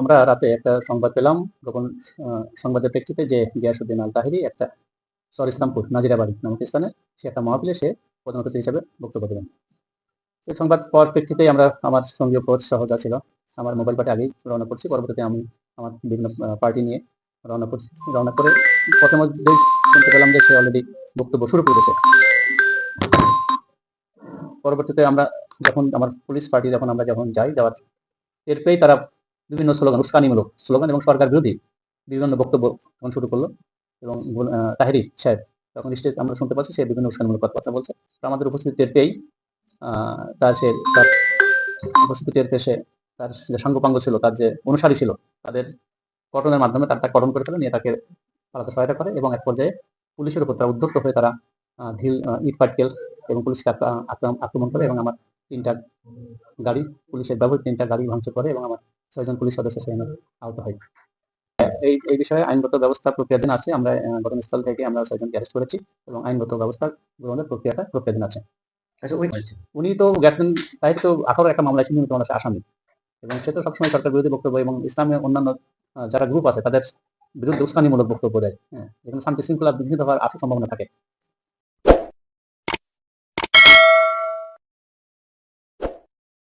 আমরা রাতে একটা সংবাদ পেলাম, গোপন সংবাদের প্রেক্ষিতে যে গিয়াসুদ্দিন আল তাহিরি একটা সর ইসলামপুর নাজিরাবাড়ি নামক স্থানে সে একটা মহাপিলে সে প্রধান অতিথি হিসেবে বক্তব্য দেবেন এই সংবাদ পাওয়ার প্রেক্ষিতে আমরা আমার সঙ্গীয় কোচ সহজা ছিল। আমার মোবাইল পার্টি আগেই রওনা করছি। পরবর্তীতে আমি আমার বিভিন্ন পার্টি নিয়ে রওনা করছি, রওনা করে প্রথমে শুনতে পেলাম যে সে অলরেডি বক্তব্য শুরু করেছে পরবর্তীতে আমরা যখন, আমার পুলিশ পার্টি যখন আমরা যখন যাই, যাওয়ার এর পেয়েই তারা বিভিন্ন স্লোগান, উস্কানিমূলক স্লোগান এবং সরকার বিরোধী বিভিন্ন বক্তব্য তখন শুরু করল এবং তাহেরি সাহেব তখন স্টেজ আমরা শুনতে পাচ্ছি, সে বিভিন্ন উস্কানিমূলক কথা- বলছে। আমাদের উপস্থিতি টের পেয়েই তার সে তার উপস্থিতি টের পেয়ে সে তার যে সাঙ্গপাঙ্গ ছিল, তার যে অনুসারী ছিল, তাদের কটনের মাধ্যমে তার তার কটন করে ফেলে, নিয়ে তাকে পালাতে সহায়তা করে এবং এক পর্যায়ে পুলিশের উপর তারা উদ্যুক্ত হয়ে তারা ঢিল ইট, পাটকেল এবং পুলিশকে আক্রমণ করে এবং আমার তিনটা গাড়ি, পুলিশের ব্যবহৃত তিনটা গাড়ি ভাঙচুর করে এবং আমার ছয়জন পুলিশ সদস্য সেখানে আহত হয়। এই এই বিষয়ে আইনগত ব্যবস্থা প্রক্রিয়াধীন আছে আমরা ঘটনাস্থল থেকে আমরা ছয়জনকে অ্যারেস্ট করেছি এবং আইনগত ব্যবস্থা গ্রহণের প্রক্রিয়াটা প্রক্রিয়াধীন আছে আচ্ছা উনি তো গেছেন তাই তো আঠারো একটা মামলায় তিনি তোমার আসামি। এবং সে তো সবসময় সরকার বিরোধী বক্তব্য এবং ইসলামের অন্যান্য যারা গ্রুপ আছে তাদের বিরুদ্ধে উস্কানিমূলক বক্তব্য দেয়। হ্যাঁ যেখানে শান্তি শৃঙ্খলা বিঘ্নিত হওয়ার আসার সম্ভাবনা থাকে।